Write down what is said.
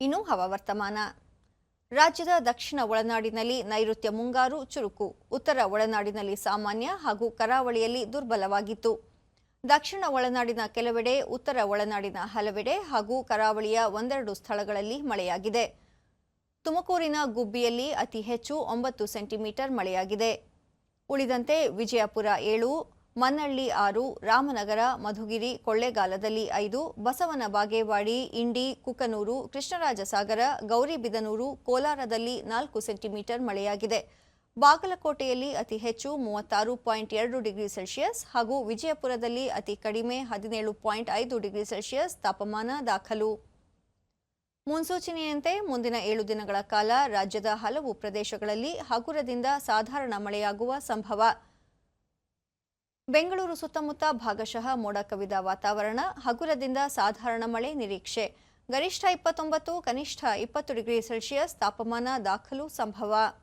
ಇನ್ನು ಹವಾವರ್ತಮಾನ. ರಾಜ್ಯದ ದಕ್ಷಿಣ ಒಳನಾಡಿನಲ್ಲಿ ನೈಋತ್ಯ ಮುಂಗಾರು ಚುರುಕು, ಉತ್ತರ ಒಳನಾಡಿನಲ್ಲಿ ಸಾಮಾನ್ಯ ಹಾಗೂ ಕರಾವಳಿಯಲ್ಲಿ ದುರ್ಬಲವಾಗಿತ್ತು. ದಕ್ಷಿಣ ಒಳನಾಡಿನ ಕೆಲವೆಡೆ, ಉತ್ತರ ಒಳನಾಡಿನ ಹಲವೆಡೆ ಹಾಗೂ ಕರಾವಳಿಯ ಒಂದೆರಡು ಸ್ಥಳಗಳಲ್ಲಿ ಮಳೆಯಾಗಿದೆ. ತುಮಕೂರಿನ ಗುಬ್ಬಿಯಲ್ಲಿ ಅತಿ ಹೆಚ್ಚು ಒಂಬತ್ತು ಸೆಂಟಿಮೀಟರ್ ಮಳೆಯಾಗಿದೆ. ಉಳಿದಂತೆ ವಿಜಯಪುರ ಏಳು ಮನ್ನಳ್ಳಿ ಆರು, ರಾಮನಗರ, ಮಧುಗಿರಿ, ಕೊಳ್ಳೇಗಾಲದಲ್ಲಿ ಐದು, ಬಸವನ ಬಾಗೇವಾಡಿ, ಇಂಡಿ, ಕುಕನೂರು, ಕೃಷ್ಣರಾಜಸಾಗರ ಗೌರಿಬಿದನೂರು ಕೋಲಾರದಲ್ಲಿ ನಾಲ್ಕು ಸೆಂಟಿಮೀಟರ್ ಮಳೆಯಾಗಿದೆ. ಬಾಗಲಕೋಟೆಯಲ್ಲಿ ಅತಿ ಹೆಚ್ಚು ಮೂವತ್ತಾರು ಪಾಯಿಂಟ್ ಎರಡು ಡಿಗ್ರಿ ಸೆಲ್ಸಿಯಸ್ ಹಾಗೂ ವಿಜಯಪುರದಲ್ಲಿ ಅತಿ ಕಡಿಮೆ ಹದಿನೇಳು ಪಾಯಿಂಟ್ ಐದು ಡಿಗ್ರಿ ಸೆಲ್ಸಿಯಸ್ ತಾಪಮಾನ ದಾಖಲು. ಮುನ್ಸೂಚನೆಯಂತೆ ಮುಂದಿನ ಏಳು ದಿನಗಳ ಕಾಲ ರಾಜ್ಯದ ಹಲವು ಪ್ರದೇಶಗಳಲ್ಲಿ ಹಗುರದಿಂದ ಸಾಧಾರಣ ಮಳೆಯಾಗುವ ಸಂಭವ. ಬೆಂಗಳೂರು ಸುತ್ತಮುತ್ತ ಭಾಗಶಃ ಮೋಡ ಕವಿದ ವಾತಾವರಣ, ಹಗುರದಿಂದ ಸಾಧಾರಣ ಮಳೆ ನಿರೀಕ್ಷೆ. ಗರಿಷ್ಠ ಇಪ್ಪತ್ತೊಂಬತ್ತು, ಕನಿಷ್ಠ ಇಪ್ಪತ್ತು ಡಿಗ್ರಿ ಸೆಲ್ಸಿಯಸ್ ತಾಪಮಾನ ದಾಖಲು ಸಂಭವ.